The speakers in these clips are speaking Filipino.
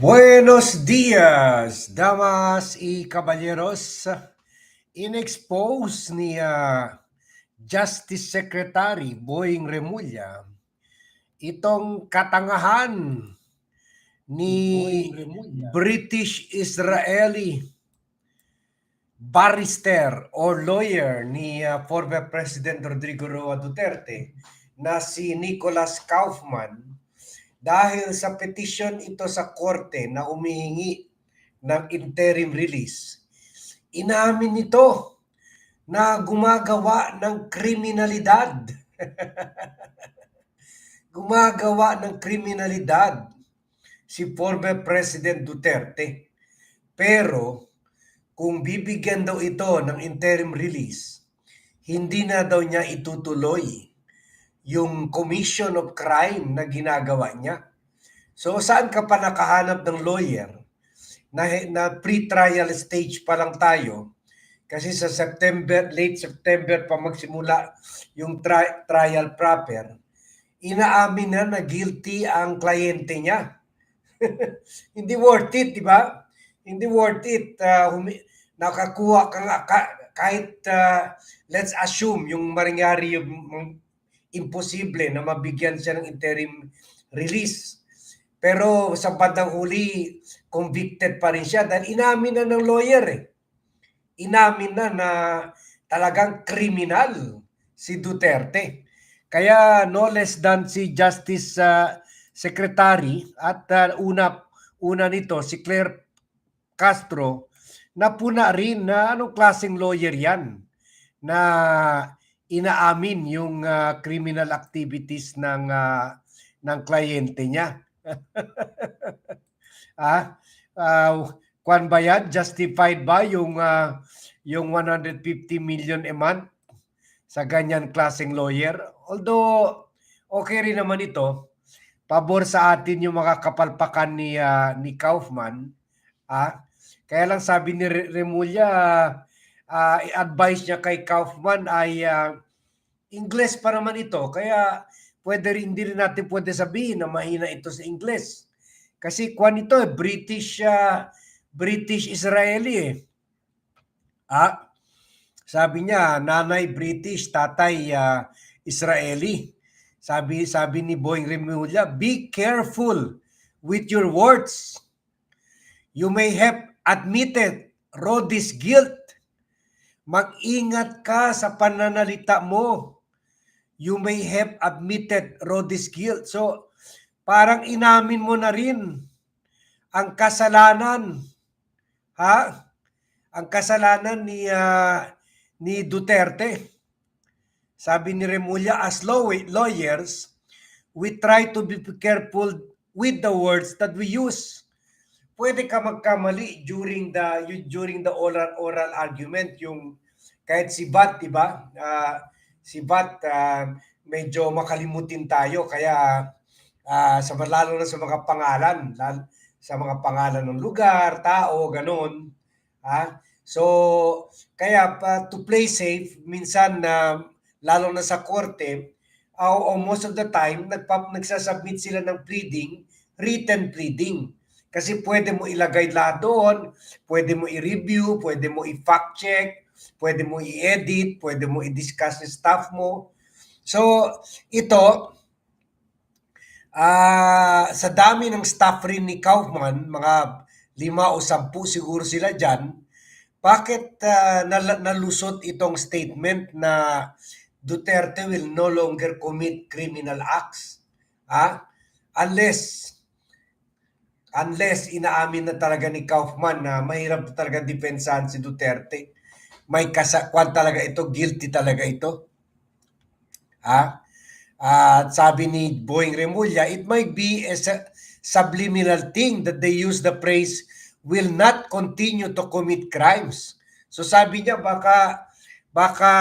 Buenos días, damas y caballeros. In-expose ni Justice Secretary Boying Remulla itong katangahan ni British Israeli barrister or lawyer ni ah, former President Rodrigo Roa Duterte na si Nicholas Kaufman dahil sa petition ito sa korte na humihingi ng interim release. Inamin nito na gumagawa ng kriminalidad. gumagawa ng kriminalidad si former President Duterte. Pero kung bibigyan daw ito ng interim release, hindi na daw niya itutuloy yung commission of crime na ginagawa niya. So saan ka pa nakahanap ng lawyer na, na pre-trial stage pa lang tayo kasi sa September, late September pa magsimula yung tri- trial proper, inaamin na na guilty ang kliyente niya. Hindi worth it, di ba? Hindi worth it. Uh, humi- nakakuha ka ka- kahit uh, let's assume yung mangyari yung imposible na mabigyan siya ng interim release. Pero sa bandang huli, convicted pa rin siya dahil inamin na ng lawyer eh. Inamin na na talagang kriminal si Duterte. Kaya no less than si Justice uh, Secretary at uh, una una nito si Claire Castro na puna rin na anong klaseng lawyer yan na inaamin yung uh, criminal activities ng uh, ng kliyente niya. ah, uh, kwan ba yan? Justified ba yung uh, yung 150 million a month sa ganyan klaseng lawyer? Although okay rin naman ito, pabor sa atin yung mga kapalpakan ni uh, ni Kaufman, ah. Kaya lang sabi ni Remulla, uh, advice niya kay Kaufman ay uh, Ingles pa naman ito. Kaya pwede rin, hindi rin natin pwede sabihin na mahina ito sa Ingles. Kasi kwan ito, eh, British, uh, British Israeli eh. Ah, sabi niya, nanay British, tatay uh, Israeli. Sabi sabi ni Boying Remulla, be careful with your words. You may have admitted Rodi's guilt. Mag-ingat ka sa pananalita mo. You may have admitted Rodi's guilt. So, parang inamin mo na rin ang kasalanan. Ha? Ang kasalanan ni uh, ni Duterte. Sabi ni Remulla, as law lawyers, we try to be careful with the words that we use pwede ka magkamali during the during the oral oral argument yung kahit si Bat, 'di ba? Uh, si Bat uh, medyo makalimutin tayo kaya uh, sa lalo na sa mga pangalan, sa mga pangalan ng lugar, tao, ganun. Ha? So, kaya uh, to play safe, minsan na uh, lalo na sa korte, uh, most of the time, nagpap nagsasubmit sila ng pleading, written pleading kasi pwede mo ilagay lahat doon, pwede mo i-review, pwede mo i-fact check, pwede mo i-edit, pwede mo i-discuss ng staff mo. So, ito, uh, sa dami ng staff rin ni Kaufman, mga lima o sampu siguro sila dyan, bakit uh, nal- nalusot itong statement na Duterte will no longer commit criminal acts? Ah? Unless unless inaamin na talaga ni Kaufman na mahirap talaga depensahan si Duterte. May kasakwan talaga ito, guilty talaga ito. Ha? At uh, sabi ni Boeing Remulla, it might be a subliminal thing that they use the phrase will not continue to commit crimes. So sabi niya baka baka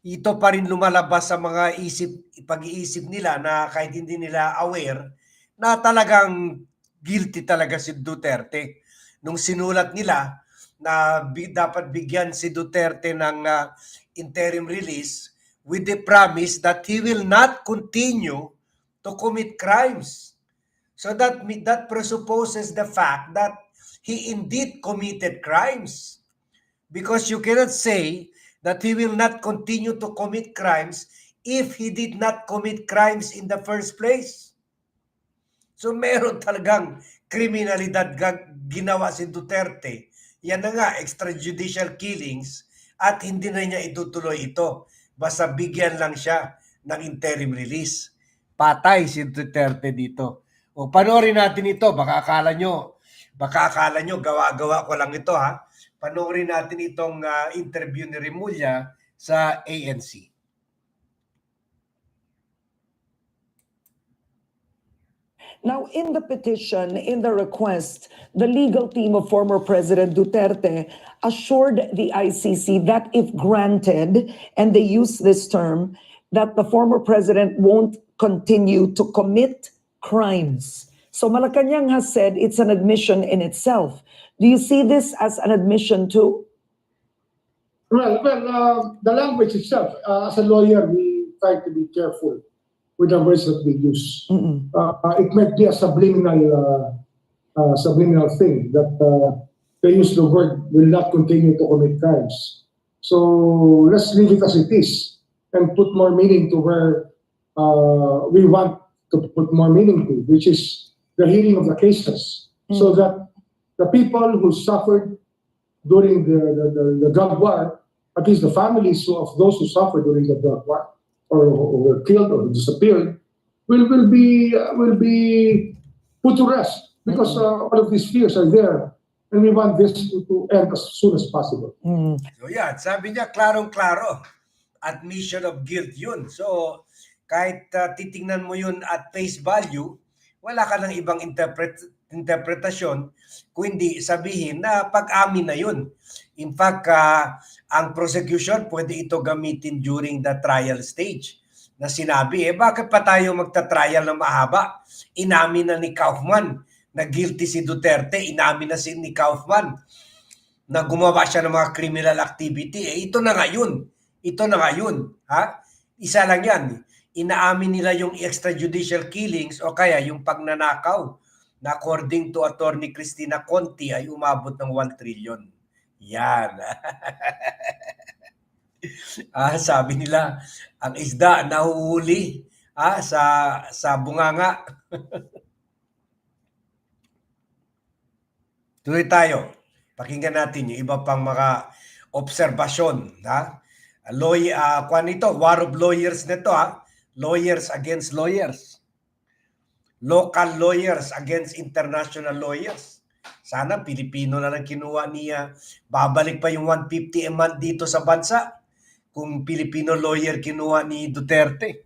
ito pa rin lumalabas sa mga isip pag-iisip nila na kahit hindi nila aware na talagang guilty talaga si Duterte. Nung sinulat nila na bi- dapat bigyan si Duterte ng uh, interim release with the promise that he will not continue to commit crimes. So that that presupposes the fact that he indeed committed crimes. Because you cannot say that he will not continue to commit crimes if he did not commit crimes in the first place. So meron talagang kriminalidad ginawa si Duterte. Yan na nga, extrajudicial killings at hindi na niya itutuloy ito. Basta bigyan lang siya ng interim release. Patay si Duterte dito. O panoorin natin ito, baka akala nyo, baka akala nyo gawa-gawa ko lang ito ha. Panoorin natin itong ah, interview ni Remulla sa ANC. Now, in the petition, in the request, the legal team of former President Duterte assured the ICC that if granted, and they use this term, that the former president won't continue to commit crimes. So Malacanang has said it's an admission in itself. Do you see this as an admission too? Well, well, uh, the language itself, uh, as a lawyer, we try to be careful with the words that we use. Mm-mm. Uh, uh, it might be a subliminal, uh, uh, subliminal thing that uh, they use the word will not continue to commit crimes. So let's leave it as it is and put more meaning to where uh, we want to put more meaning to, which is the hearing of the cases, so that the people who suffered during the, the, the, the drug war, at least the families of those who suffered during the drug war or, or were killed or disappeared will will be uh, will be put to rest because uh, all of these fears are there and we want this to, to end as soon as possible. Mm. So yan, sabi niya klarong-klaro. Admission of guilt yun. So kahit uh, titingnan mo yun at face value, wala ka ng ibang interpret interpretasyon kung hindi sabihin na pag-amin na yun. In fact, ah, ang prosecution pwede ito gamitin during the trial stage na sinabi, eh bakit pa tayo magta-trial na mahaba? Inamin na ni Kaufman na guilty si Duterte, inamin na si ni Kaufman na gumawa siya ng mga criminal activity. Eh, ito na nga yun. Ito na nga yun. Ha? Isa lang yan. Inaamin nila yung extrajudicial killings o kaya yung pagnanakaw na according to Attorney Christina Conti ay umabot ng 1 trillion. Yan. ah, sabi nila, ang isda nahuhuli ah, sa sa bunganga. Tuloy tayo. Pakinggan natin yung iba pang mga obserbasyon. Ha? Lawyer, uh, kwan ito, war of lawyers na to ha. Lawyers against lawyers. Local lawyers against international lawyers. Sana Pilipino na lang kinuha niya. Babalik pa yung 150 a month dito sa bansa kung Filipino lawyer kinuha ni Duterte.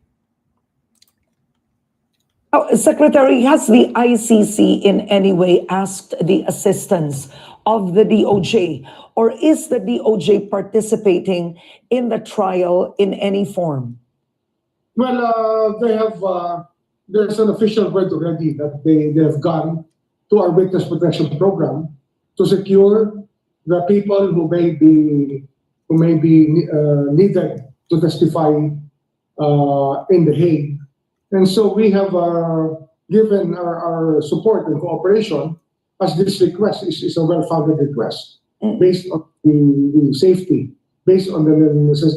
Oh, Secretary, has the ICC in any way asked the assistance of the DOJ? Or is the DOJ participating in the trial in any form? Well, uh, they have uh, there's an official word already that they, they have gone to our witness protection program to secure the people who may be who may be uh, needed to testify uh, in The Hague. And so we have uh, given our, our support and cooperation as this request is, is a well-founded request Mm. based on the, the safety, based on the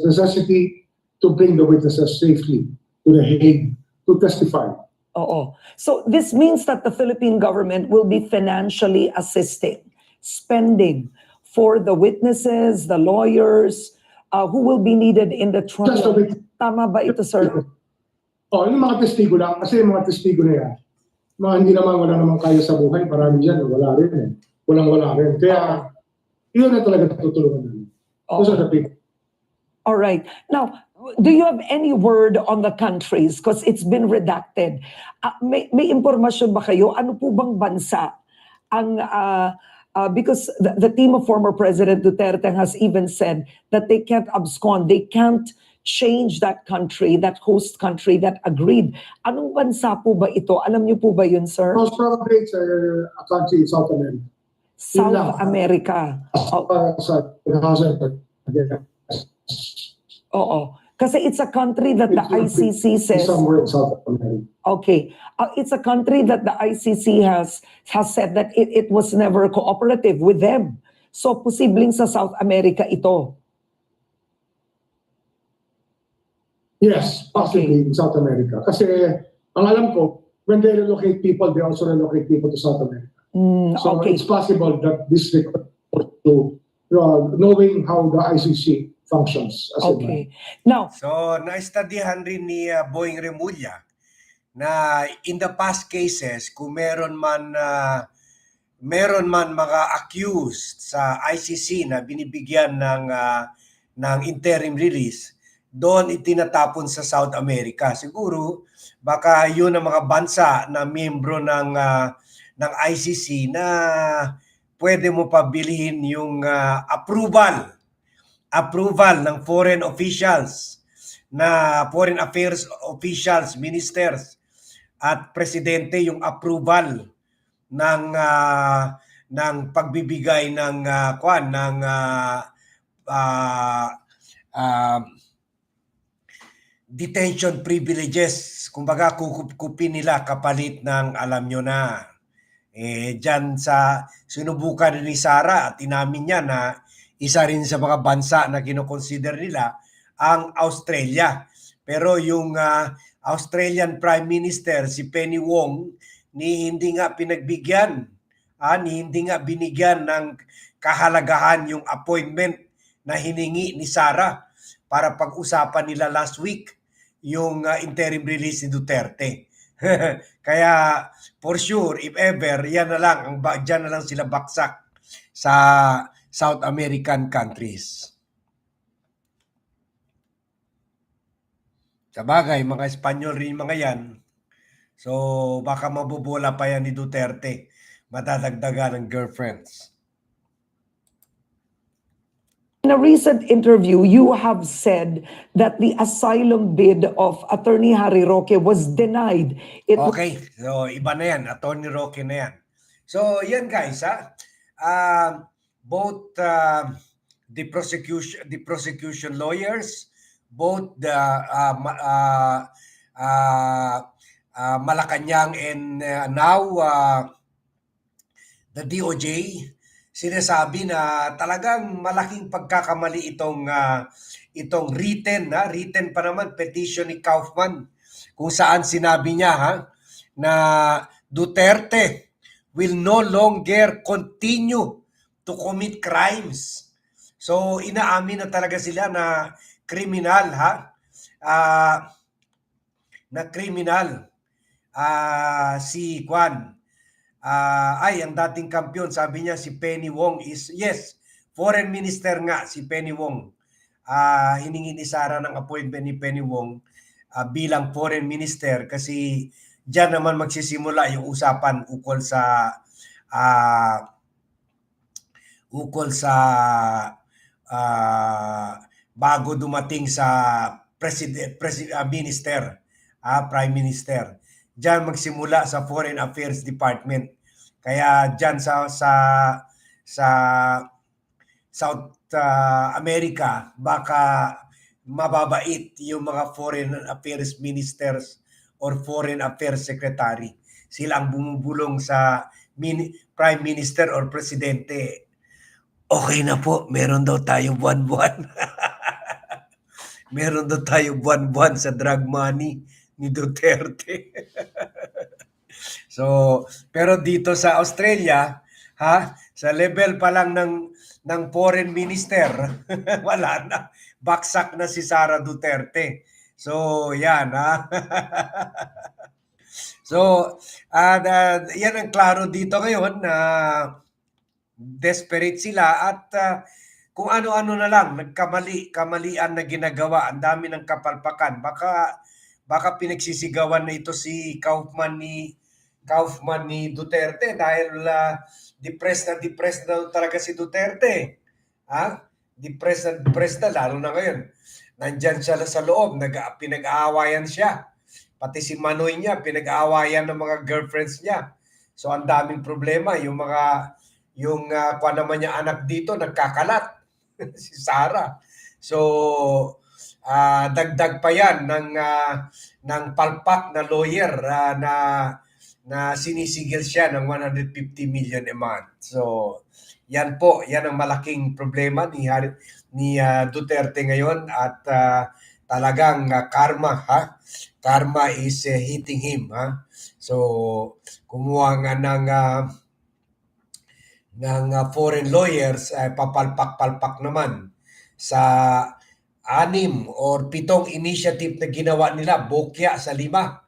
necessity to bring the witnesses safely to The Hague to testify. Oo. So this means that the Philippine government will be financially assisting, spending for the witnesses, the lawyers, uh, who will be needed in the Just a trial. bit. Tama ba ito, sir? Oh, yung mga testigo lang, kasi yung mga testigo na yan, mga hindi naman, wala naman kaya sa buhay, marami dyan, wala rin eh. Walang wala rin. Kaya, yun na talaga tutulungan namin. The people. All right. Now, do you have any word on the countries? Because it's been redacted. Ah, may, may impormasyon ba kayo? Ano po bang bansa ang... ah, ah, because the, the team of former President Duterte has even said that they can't abscond. They can't change that country, that host country that agreed. Anong bansa po ba ito? Alam niyo po ba yun, sir? Most probably, it's uh, a country in South America. South. America. Oh, Uh, and- Oo. Kasi it's a country that the ICC says somewhere in South America. Okay. Uh, it's a country that the ICC has has said that it, it was never cooperative with them. So posibleng sa South America ito. Yes, possibly in South America. Kasi ang alam ko, when they relocate people, they also relocate people to South America. Mm, So okay. it's possible that this record to uh, knowing how the ICC functions as a Okay. Now, So, naistadihan rin ni uh, Boeing Remulla na in the past cases, kung meron man uh, meron man mga accused sa ICC na binibigyan ng uh, ng interim release, doon itinatapon sa South America. Siguro baka yun ang mga bansa na miyembro ng uh, ng ICC na pwede mo pabilihin yung uh, approval approval ng foreign officials na foreign affairs officials, ministers at presidente yung approval ng ah, ng pagbibigay ng ah, kwan ng ah, ah, detention privileges. Kumbaga kukupin nila kapalit ng alam nyo na. Eh diyan sa sinubukan ni Sara at inamin niya na isa rin sa mga bansa na kinoconsider nila ang Australia. Pero yung ah, Australian Prime Minister si Penny Wong ni hindi nga pinagbigyan, ah, ni hindi nga binigyan ng kahalagahan yung appointment na hiningi ni Sara para pag-usapan nila last week yung ah, interim release ni Duterte. Kaya for sure, if ever, yan na lang, ang dyan na lang sila baksak sa South American countries. Sa bagay, mga Espanyol rin mga yan. So, baka mabubola pa yan ni Duterte. Matadagdagan ng girlfriends. in a recent interview, you have said that the asylum bid of Attorney Harry Roque was denied. It Okay, so iba na yan. Attorney Roque na yan. So, yan guys, ha? Um, both uh, the prosecution the prosecution lawyers, both the uh, uh, uh, uh, Malacanang and uh, now uh, the DOJ sinasabi na talagang malaking pagkakamali itong ah, itong written na written pa naman petition ni Kaufman kung saan sinabi niya ha na Duterte will no longer continue to commit crimes. So inaamin na talaga sila na kriminal ha. Ah, na kriminal ah si Juan Ah, ay ang dating kampiyon sabi niya si Penny Wong is yes foreign minister nga si Penny Wong Ah, hiningi ni Sara ng appointment ni Penny Wong ah, bilang foreign minister kasi diyan naman magsisimula yung usapan ukol sa ah, ukol sa ah, bago dumating sa president, president minister ah, prime minister diyan magsimula sa Foreign Affairs Department. Kaya diyan sa sa sa South uh, America baka mababait yung mga foreign affairs ministers or foreign affairs secretary. Sila ang bumubulong sa mini, prime minister or presidente. Okay na po, meron daw tayo buwan-buwan. meron daw tayo buwan-buwan sa drug money ni Duterte. so, pero dito sa Australia, ha, sa level pa lang ng ng foreign minister, wala na. Baksak na si Sara Duterte. So, yan ha. so, ah, da- yan ang klaro dito ngayon na desperate sila at ah, kung ano-ano na lang, nagkamali, kamalian na ginagawa, ang dami ng kapalpakan. Baka baka pinagsisigawan na ito si Kaufman ni Kaufman ni Duterte dahil ah, depressed na depressed na talaga si Duterte. Ha? Depressed na depressed na lalo na ngayon. Nandyan siya sa loob, nag, pinag-aawayan siya. Pati si Manoy niya, pinag-aawayan ng mga girlfriends niya. So ang daming problema, yung mga yung uh, naman niya anak dito nagkakalat si Sara. So Ah, dagdag pa yan ng ah, ng palpak na lawyer ah, na na sinisigil siya ng 150 million a month. So, yan po, yan ang malaking problema ni ni ah, Duterte ngayon at ah, talagang ah, karma ha. Karma is eh, hitting him ha. So, kumuha nga ng ah, ng ah, foreign lawyers ay papalpak-palpak naman sa anim or pitong initiative na ginawa nila, bokya sa lima.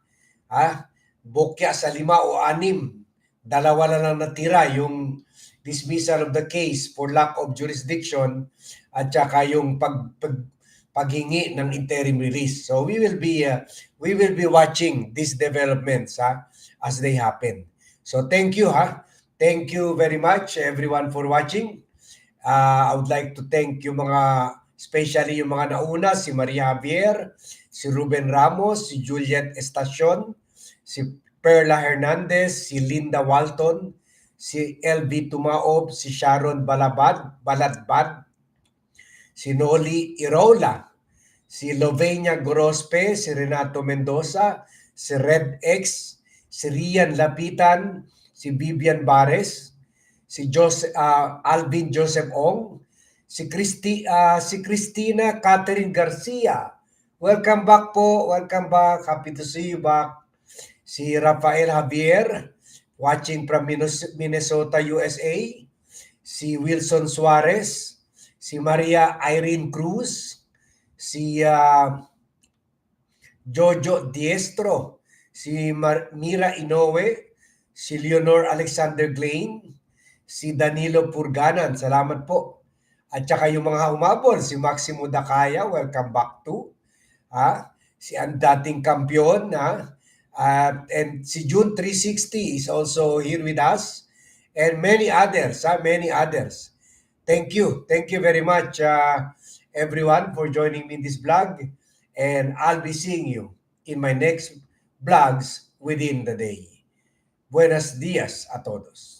Ha? Bokya sa lima o anim. Dalawa na lang natira yung dismissal of the case for lack of jurisdiction at saka yung pag, pag paghingi ng interim release. So we will be uh, we will be watching these developments ha, as they happen. So thank you ha. Thank you very much everyone for watching. Uh, I would like to thank yung mga especially yung mga nauna si Maria Javier, si Ruben Ramos, si Juliet Estacion, si Perla Hernandez, si Linda Walton, si LV Tumaob, si Sharon Balabad, Baladbad, si Noli Irola, si Lovenia Gorospe, si Renato Mendoza, si Red X, si Rian Lapitan, si Vivian Bares, si Jose, ah, Alvin Joseph Ong, si Christy, ah, si Christina Catherine Garcia. Welcome back po. Welcome back. Happy to see you back. Si Rafael Javier, watching from Minnes- Minnesota, USA. Si Wilson Suarez, si Maria Irene Cruz, si ah, Jojo Diestro, si Mar- Mira Inoue, si Leonor Alexander Glain, si Danilo Purganan, salamat po. At saka yung mga umabol, si Maximo Dakaya, welcome back to. Ha? Si ang dating kampiyon, ha? At and si June 360 is also here with us. And many others, ha? many others. Thank you. Thank you very much, uh, everyone, for joining me in this vlog. And I'll be seeing you in my next vlogs within the day. Buenos dias a todos.